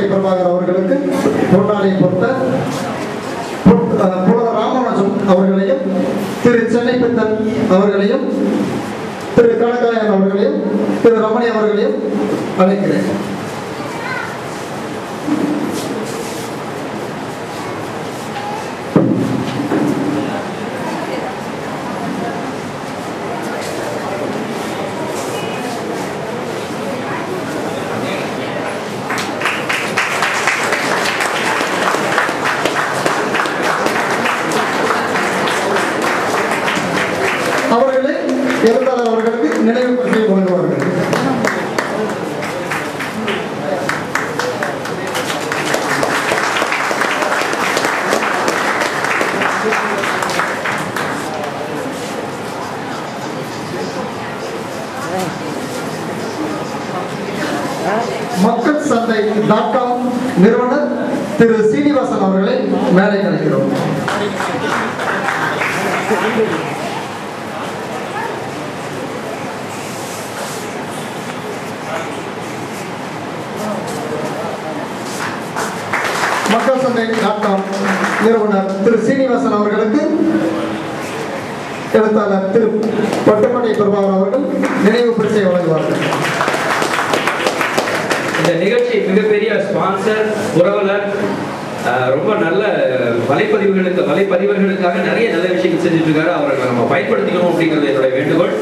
கோட்டை பிரபாகர் அவர்களுக்கு பொன்னாடை பொறுத்த பொட்- புலவர் ராமானுஜம் அவர்களையும் திரு சென்னை பித்தன் அவர்களையும் திரு கனகராயன் அவர்களையும் திரு ரமணி அவர்களையும் அழைக்கிறேன். அவர்களை எழுத்தாளர் அவர்களுக்கு நினைவு பரிசை வழங்குவார்கள் மக்கள் சந்தை டாட் காம் நிறுவனர் திரு சீனிவாசன் அவர்களை மேலே அழைக்கிறோம் மக்கள் சந்தை டாட் காம் நிறுவனர் திரு சீனிவாசன் அவர்களுக்கு எழுத்தாளர் திரு பட்டுமணி பிரபாகர் அவர்கள் நினைவு பரிசை வழங்குவார்கள். இந்த நிகழ்ச்சி மிகப்பெரிய ஸ்பான்சர் புரவலர் ரொம்ப நல்ல வலைப்பதிவுகளுக்கு வலைப்பதிவர்களுக்காக நிறைய நல்ல விஷயங்கள் செஞ்சுட்டு இருக்காரு. அவரை நம்ம பயன்படுத்திக்கணும் அப்படிங்கிறது என்னுடைய வேண்டுகோள்.